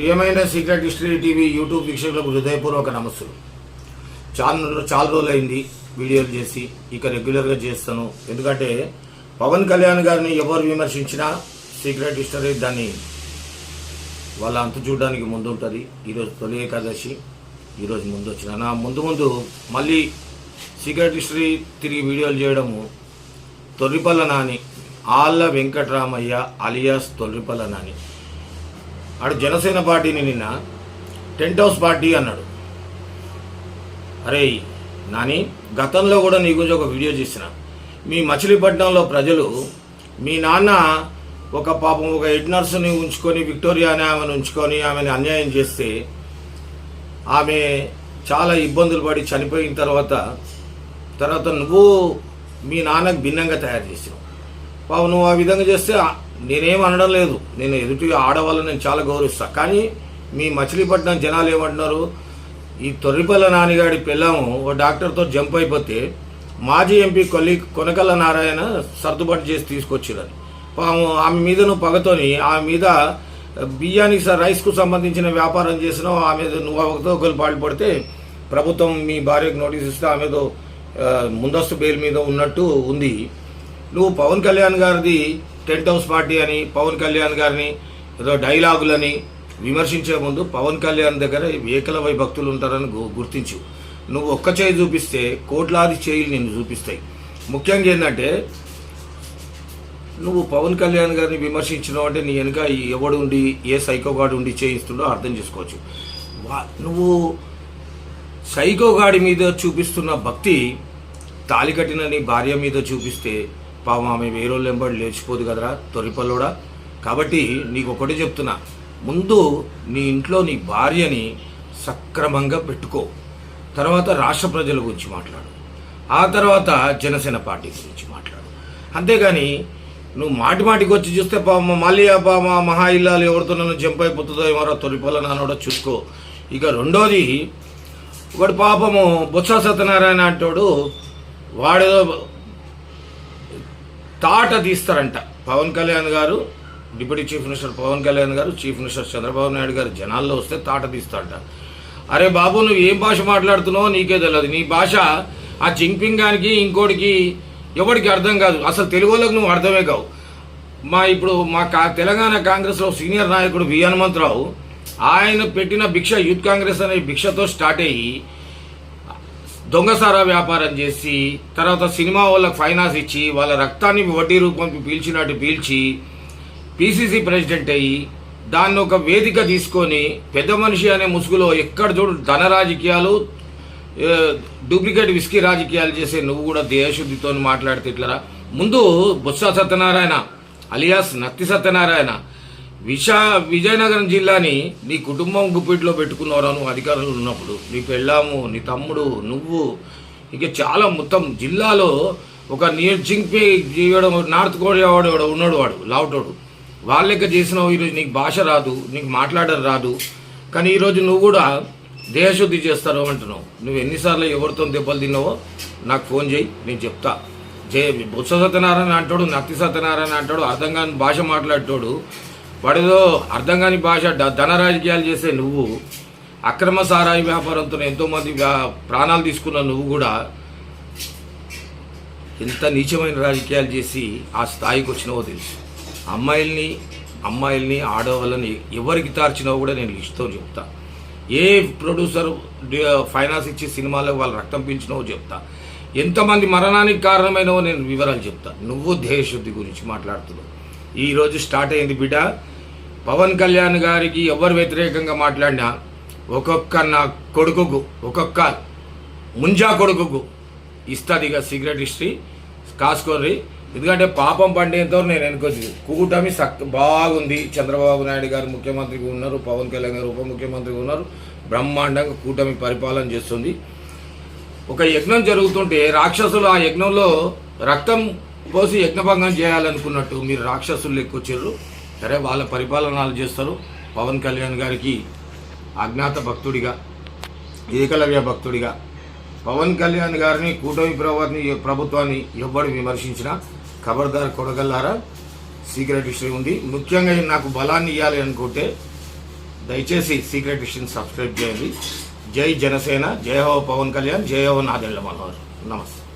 ప్రియమైన secret history TV YouTube వీక్షకులకు హృదయపూర్వక నమస్సులు. చాలా చాలా రోజులైంది వీడియోలు చేసి ఇక రెగ్యులర్గా చేస్తాను. ఎందుకంటే పవన్ కళ్యాణ్ గారిని ఎవరు విమర్శించినా సీక్రెట్ హిస్టరీ దాన్ని వాళ్ళ అంత చూడడానికి ముందు ఉంటుంది ఈరోజు తొలి ఏకాదశి ఈరోజు ముందు వచ్చిన. నా ముందు ముందు మళ్ళీ సీక్రెట్ హిస్టరీ తిరిగి వీడియోలు చేయడము తొర్రిపల్ల నాని ఆళ్ళ వెంకటరామయ్య అలియాస్ తొర్రిపల్ల నాని. ఆడు జనసేన పార్టీని నిన్న టెంట్ హౌస్ పార్టీ అన్నాడు. అరే నాని గతంలో కూడా నీ గురించి ఒక వీడియో చేసిన. మీ మచిలీపట్నంలో ప్రజలు మీ నాన్న ఒక పాపం ఒక హెడ్ నర్సుని ఉంచుకొని విక్టోరియా అనే ఆమెను ఉంచుకొని ఆమెను అన్యాయం చేస్తే ఆమె చాలా ఇబ్బందులు పడి చనిపోయిన తర్వాత తర్వాత నువ్వు మీ నాన్నకు భిన్నంగా తయారు చేసావు పాపం నువ్వు ఆ విధంగా చేస్తే నేనేం అనడం లేదు. నేను ఎదుటి ఆడవాళ్ళని నేను చాలా గౌరవిస్తాను కానీ మీ మచిలీపట్నం జనాలు ఏమంటున్నారు? ఈ తొర్రిపల్ల నానిగాడి పిల్లము ఓ డాక్టర్తో జంప్ అయిపోతే మాజీ ఎంపీ కొల్లి కొనకల్ల నారాయణ సర్దుబాటు చేసి తీసుకొచ్చిరని. పాము ఆమె మీద నువ్వు పగతోని ఆమె మీద బియ్యానికి స- రైస్కు సంబంధించిన వ్యాపారం చేసినావు ఆమె నువ్వు ఒకరి పాటు పాల్పడితే ప్రభుత్వం మీ భార్యకు నోటీస్ ఇస్తే ఆమెతో ముందస్తు బెయిల్ మీద ఉన్నట్టు ఉంది. నువ్వు పవన్ కళ్యాణ్ గారిది టెంట్ హౌస్ పార్టీ అని పవన్ కళ్యాణ్ గారిని ఏదో డైలాగులని విమర్శించే ముందు పవన్ కళ్యాణ్ దగ్గర ఏకలవై భక్తులు ఉంటారని గు- గుర్తించు. నువ్వు ఒక్క చేయి చూపిస్తే కోట్లాది చేయిలు నిన్ను చూపిస్తాయి. ముఖ్యంగా ఏంటంటే నువ్వు పవన్ కళ్యాణ్ గారిని విమర్శించినావు అంటే నీ వెనుక ఎవడు ఉండి ఏ సైకోగాడు ఉండి చేయిస్తుండో అర్థం చేసుకోవచ్చు. వా- నువ్వు సైకోగాడి మీద చూపిస్తున్న భక్తి తాలి కట్టిన నీ భార్య మీద చూపిస్తే పాపం ఆమె వేరే వెంబడి లేచిపోదు కదరా తొరిపల్లోడా కాబట్టి నీకు ఒకటి చెప్తున్నా. ముందు నీ ఇంట్లో నీ భార్యని సక్రమంగా పెట్టుకో. తర్వాత రాష్ట్ర ప్రజల గురించి మాట్లాడు. ఆ తర్వాత జనసేన పార్టీ గురించి మాట్లాడు. అంతేగాని నువ్వు మాటి మాటికి వచ్చి చూస్తే పాప మళ్ళీ ఆ పాప మహా ఇల్లాలు ఎవరితో నన్ను జంప్ అయిపోతుందో ఏమో తొలిపల్ల నానోడో చూసుకో. ఇక రెండోది వాడు పాపము బొత్స సత్యనారాయణ అంటాడు వాడేదో తాట తీస్తారంట. Pawan Kalyan garu deputy chief minister Pawan Kalyan garu chief minister Chandrababu Naidu గారు జనాల్లో వస్తే తాట తీస్తారంట. అరే బాబు నువ్వు ఏం భాష మాట్లాడుతున్నావో నీకే తెలియదు నీ భాష ఆ జింగ్పింగానికి ఇంకోటికి ఎవరికి అర్థం కాదు. అసలు తెలుగు నువ్వు అర్థమే కావు. మా ఇప్పుడు మా కా తెలంగాణ కాంగ్రెస్లో సీనియర్ నాయకుడు వి హనుమంతరావు ఆయన పెట్టిన భిక్ష యూత్ కాంగ్రెస్ అనే భిక్షతో స్టార్ట్ అయ్యి దొంగసారా వ్యాపారం చేసి తర్వాత సినిమా వాళ్ళకి ఫైనాన్స్ ఇచ్చి వాళ్ళ రక్తాన్ని వడ్డీ రూపంకి పీల్చినట్టు పీల్చి పీసీసీ ప్రెసిడెంట్ అయ్యి దాన్ని ఒక వేదిక తీసుకొని పెద్ద మనిషి అనే ముసుగులో ఎక్కడ చూడు ధన రాజకీయాలు డూప్లికేట్ విస్కీ రాజకీయాలు చేసే నువ్వు కూడా దేశశుద్ధితో మాట్లాడితే ఇట్లరా ముందు బొత్స సత్యనారాయణ అలియాస్ నత్తి సత్యనారాయణ విశా విజయనగరం జిల్లాని నీ కుటుంబం గుప్పిట్లో పెట్టుకున్నారా నువ్వు అధికారంలో ఉన్నప్పుడు నీ పెళ్ళాము నీ తమ్ముడు నువ్వు ఇక చాలా మొత్తం జిల్లాలో ఒక నియర్ జింగ్పే చేయడం నార్త్ కొరియా వాడు ఉన్నాడు వాడు లావుటోడు. వాళ్ళ లెక్క చేసినావు ఈరోజు నీకు భాష రాదు నీకు మాట్లాడడం రాదు కానీ ఈరోజు నువ్వు కూడా దేహశుద్ధి చేస్తారు అంటున్నావు. నువ్వు ఎన్నిసార్లు ఎవరితో దెబ్బలు తిన్నావో నాకు ఫోన్ చేయి నేను చెప్తా. జయ బుత్స సత్యనారాయణ అంటాడు నత్తి సత్యనారాయణ అంటాడు అర్థం కాని భాష మాట్లాడేటోడు వాడేదో అర్థం కాని భాష డ- ధన రాజకీయాలు చేసే నువ్వు అక్రమ సారాయి వ్యాపారంతో ఎంతోమంది ప్రాణాలు తీసుకున్న నువ్వు కూడా ఎంత నీచమైన రాజకీయాలు చేసి ఆ స్థాయికి వచ్చినావో తెలుసు. అమ్మాయిల్ని అమ్మాయిల్ని ఆడవాళ్ళని ఎవరికి తార్చినావో కూడా నేను ఇష్టం చెప్తా. ఏ ప్రొడ్యూసర్ ఫైనాన్స్ ఇచ్చి సినిమాలో వాళ్ళు రక్తం పీల్చినావో చెప్తా. ఎంతమంది మరణానికి కారణమైనవో నేను వివరాలు చెప్తా. నువ్వు ధ్యేయశుద్ధి గురించి మాట్లాడుతున్నావు. ఈరోజు స్టార్ట్ అయింది బిడ్డ. పవన్ కళ్యాణ్ గారికి ఎవరు వ్యతిరేకంగా మాట్లాడినా ఒక్కొక్క నా కొడుకుకు ఒక్కొక్క ముంజా కొడుకుకు ఇస్తుంది ఇక సిగరెట్ హిస్టరీ కాసుకోర్రి ఎందుకంటే పాపం పండేంతో నేను వెనుకొచ్చి కూటమి సక్ బాగుంది. చంద్రబాబు నాయుడు గారు ముఖ్యమంత్రిగా ఉన్నారు పవన్ కళ్యాణ్ గారు ఉప ముఖ్యమంత్రిగా ఉన్నారు. బ్రహ్మాండంగా కూటమి పరిపాలన చేస్తుంది. ఒక యజ్ఞం జరుగుతుంటే రాక్షసులు ఆ యజ్ఞంలో రక్తం పోసి యజ్ఞభంగం చేయాలనుకున్నట్టు మీరు రాక్షసులు లెక్కొచ్చారు. సరే వాళ్ళ పరిపాలనలు చేస్తారు. పవన్ కళ్యాణ్ గారికి అజ్ఞాత భక్తుడిగా ఏకలవ్య భక్తుడిగా. పవన్ కళ్యాణ్ గారిని కూటమి ప్రభుత్వాన్ని ప్రభుత్వాన్ని ఎవ్వడు విమర్శించినా ఖబర్దార్ కొడగల్లారా? సీక్రెట్ హిస్టరీ ఉంది. ముఖ్యంగా నాకు బలాన్ని ఇవ్వాలి అనుకుంటే దయచేసి సీక్రెట్ హిస్టరీని సబ్స్క్రైబ్ చేయండి. జై జనసేన జయ హో పవన్ కళ్యాణ్ జయ హో నాదెళ్ళ మనోహర్. నమస్తే.